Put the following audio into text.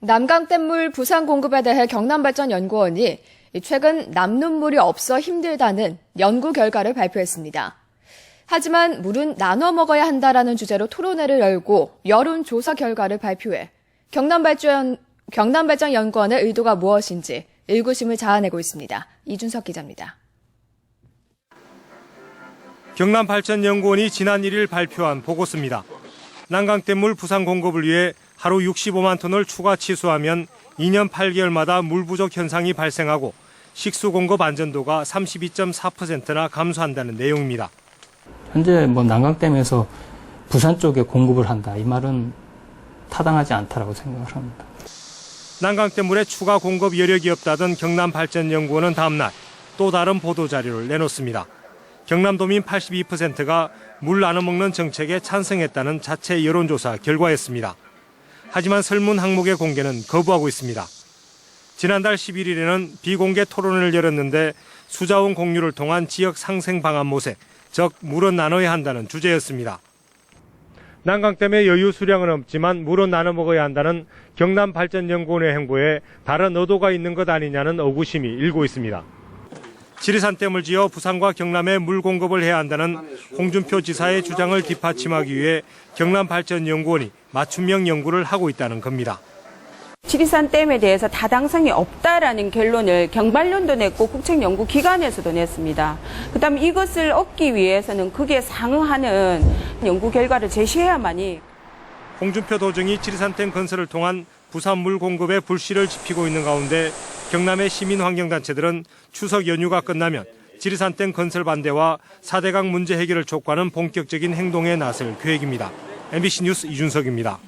남강댐물 부산 공급에 대해 경남발전연구원이 최근 남는 물이 없어 힘들다는 연구 결과를 발표했습니다. 하지만 물은 나눠 먹어야 한다라는 주제로 토론회를 열고 여론조사 결과를 발표해 경남발전, 경남발전연구원의 의도가 무엇인지 의구심을 자아내고 있습니다. 이준석 기자입니다. 경남발전연구원이 지난 1일 발표한 보고서입니다. 난강댐물 부산 공급을 위해 하루 65만 톤을 추가 취수하면 2년 8개월마다 물 부족 현상이 발생하고 식수 공급 안전도가 32.4%나 감소한다는 내용입니다. 현재 뭐 난강댐에서 부산 쪽에 공급을 한다. 이 말은 타당하지 않다라고 생각을 합니다. 난강댐물에 추가 공급 여력이 없다던 경남발전연구원은 다음날 또 다른 보도 자료를 내놓습니다. 경남도민 82%가 물 나눠 먹는 정책에 찬성했다는 자체 여론조사 결과였습니다. 하지만 설문 항목의 공개는 거부하고 있습니다. 지난달 11일에는 비공개 토론을 열었는데 수자원 공유를 통한 지역 상생 방안 모색, 즉 물은 나눠야 한다는 주제였습니다. 난강댐의 여유 수량은 없지만 물은 나눠 먹어야 한다는 경남 발전연구원의 행보에 다른 의도가 있는 것 아니냐는 의구심이 일고 있습니다. 지리산댐을 지어 부산과 경남에 물 공급을 해야 한다는 홍준표 지사의 주장을 뒷받침하기 위해 경남발전연구원이 맞춤형 연구를 하고 있다는 겁니다. 지리산 댐에 대해서 타당성이 없다라는 결론을 경발련도 냈고 국책연구기관에서도 냈습니다. 그 다음 이것을 얻기 위해서는 그게 상응하는 연구 결과를 제시해야만이 홍준표 도정이 지리산댐 건설을 통한 부산 물 공급에 불씨를 지피고 있는 가운데 경남의 시민환경단체들은 추석 연휴가 끝나면 지리산댐 건설 반대와 4대강 문제 해결을 촉구하는 본격적인 행동에 나설 계획입니다. MBC 뉴스 이준석입니다.